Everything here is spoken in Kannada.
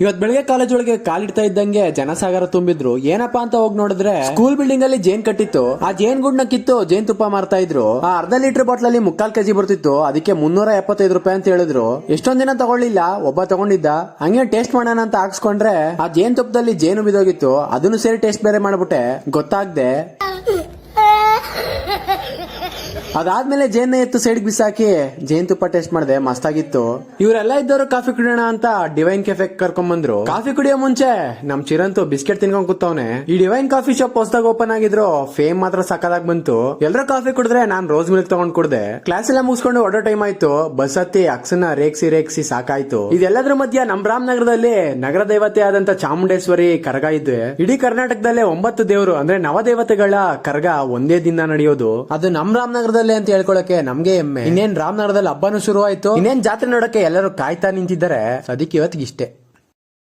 ಇವತ್ ಬೆಳಗ್ಗೆ ಕಾಲೇಜ್ ಒಳಗೆ ಕಾಲಿಡ್ತಾ ಇದ್ದಂಗೆ ಜನಸಾಗರ ತುಂಬಿದ್ರು. ಏನಪ್ಪಾ ಅಂತ ಹೋಗಿ ನೋಡಿದ್ರೆ ಸ್ಕೂಲ್ ಬಿಲ್ಡಿಂಗ್ ಅಲ್ಲಿ ಜೇನ್ ಕಟ್ಟಿತ್ತು. ಆ ಜೇನ್ ಗುಡ್ನ ಕಿತ್ತು ಜೇನ್ ತುಪ್ಪ ಮಾರ್ತಾ ಇದ್ರು. ಆ ಅರ್ಧ ಲೀಟರ್ ಬಾಟ್ಲ್ ಅಲ್ಲಿ ಮುಕ್ಕಾಲ್ ಕೆಜಿ ಬರ್ತಿತ್ತು. ಅದಕ್ಕೆ ಮುನ್ನೂರ ಎಪ್ಪತ್ತೈದು ರೂಪಾಯಿ ಅಂತ ಹೇಳಿದ್ರು. ಎಷ್ಟೊಂದ್ ದಿನ ತಗೊಳ್ಳಿಲ್ಲ, ಒಬ್ಬ ತಗೊಂಡಿದ್ದ. ಹಂಗೆ ಟೇಸ್ಟ್ ಮಾಡೋಣ ಅಂತ ಹಾಕ್ಸ್ಕೊಂಡ್ರೆ, ಆ ಜೇನ್ ತುಪ್ಪದಲ್ಲಿ ಜೇನು ಬಿದೋಗಿತ್ತು ಅದನ್ನು ಸೇರಿ ಟೇಸ್ಟ್ ಬೇರೆ ಮಾಡ್ಬಿಟ್ಟೆ. ಗೊತ್ತಾಗ್ದೆ. ಅದಾದ್ಮೇಲೆ ಜೇನ್ ಎತ್ತು ಸೈಡ್ ಬಿಸಾಕಿ ಜೇನ್ ತುಪ್ಪ ಟೇಸ್ಟ್ ಮಾಡಿದೆ, ಮಸ್ತಾಗಿತ್ತು. ಇವರೆಲ್ಲ ಇದ್ದವರು ಕಾಫಿ ಕುಡಿಯೋಣ ಅಂತ ಡಿವೈನ್ ಕೆಫೆ ಕರ್ಕೊಂಡ್ ಬಂದ್ರು ಕಾಫಿ ಕುಡಿಯೋ ಮುಂಚೆ ನಮ್ ಚಿರಂತು ಬಿಸ್ಕೆಟ್ ತಿನ್ಕೊಂಡ್ ಕೂತವ್ನೆ. ಈ ಡಿವೈನ್ ಕಾಫಿ ಶಾಪ್ ಹೊಸದಾಗ ಓಪನ್ ಆಗಿದ್ರು, ಫೇಮ್ ಮಾತ್ರ ಸಕ್ಕದಾಗ್ ಬಂತು. ಎಲ್ಲರೂ ಕಾಫಿ ಕುಡಿದ್ರೆ ನಾನ್ ರೋಸ್ ಮಿಲ್ಕ್ ತಗೊಂಡ್ ಕುಡ್ದೆ. ಕ್ಲಾಸ್ ಎಲ್ಲ ಮುಗಿಸ್ಕೊಂಡು ಹೊಡೋ ಟೈಮ್ ಆಯ್ತು. ಬಸ್ ಹತ್ತಿ ಅಕ್ಸನ್ನ ರೇಕ್ಸಿ ರೇಕ್ಸಿ ಸಾಕಾಯ್ತು. ಇದೆಲ್ಲದ್ರ ಮಧ್ಯ ನಮ್ ರಾಮನಗರದಲ್ಲಿ ನಗರ ದೇವತೆ ಆದಂತ ಚಾಮುಂಡೇಶ್ವರಿ ಕರಗ ಇದ್ವಿ ಇಡೀ ಕರ್ನಾಟಕದಲ್ಲೇ ಒಂಬತ್ತು ದೇವರು, ಅಂದ್ರೆ ನವದೇವತೆಗಳ ಕರಗ ಒಂದೇ ದಿನ ನಡೆಯೋದು. ಅದು ನಮ್ ರಾಮನಗರದಲ್ಲಿ ಅಂತ ಹೇಳ್ಕೊಳಕ್ಕೆ ನಮ್ಗೆ ಹೆಮ್ಮೆ. ಇನ್ನೇನ್ ರಾಮನಗರದಲ್ಲಿ ಹಬ್ಬನು ಶುರುವಾಯ್ತು. ಇನ್ನೇನ್ ಜಾತ್ರೆ ನೋಡಕ್ಕೆ ಎಲ್ಲರೂ ಕಾಯ್ತಾ ನಿಂತಿದ್ದಾರೆ. ಅದಕ್ಕೆ ಇವತ್ತಿಗೆ ಇಷ್ಟೇ